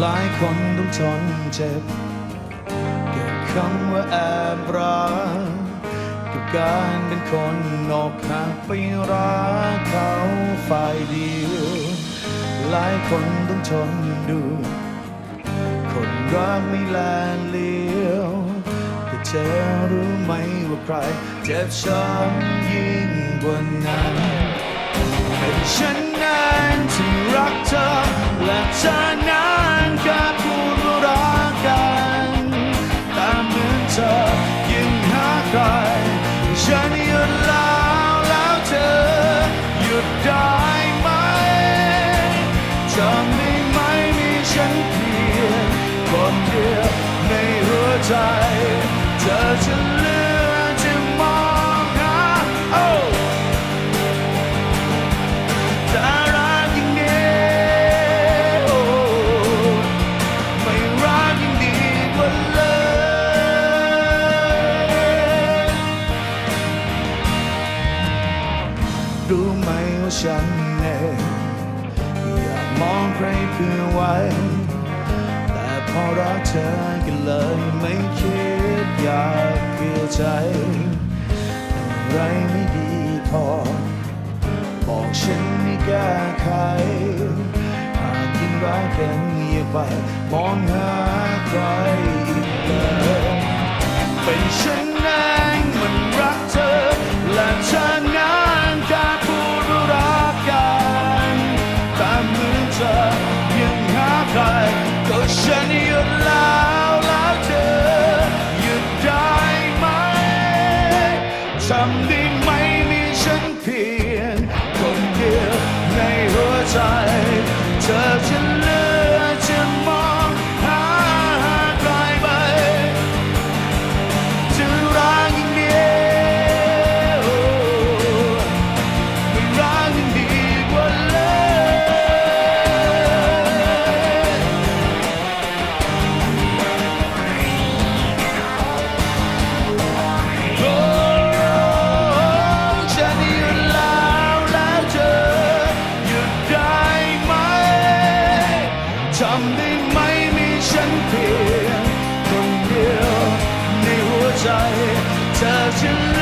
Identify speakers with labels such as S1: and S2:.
S1: หลายคนต้องทนเจ็บกับคำว่าแอบรักกับการเป็นคนนอกหักไปรักเขาฝ่ายเดียว หลายคนต้องทนดู คนรักไม่แลเลี้ยวแต่เธอรู้ไหมว่าใคร เจ็บช้ำยิ่งกว่านั้นเป็นฉันนั้นที่รักเธอและเธอนั้น้ว่าฉันเองอยากมองใครเพื่อไว้ แต่พอรักเธอก็เลยไม่คิดอยากเปลี่ยนใจ อะไรไม่ดีพอ บอกฉันไม่แก้ไขหากยิ่งรักกันอย่าไป มองหาใครอีกเลยเป็นฉัน ท touch you.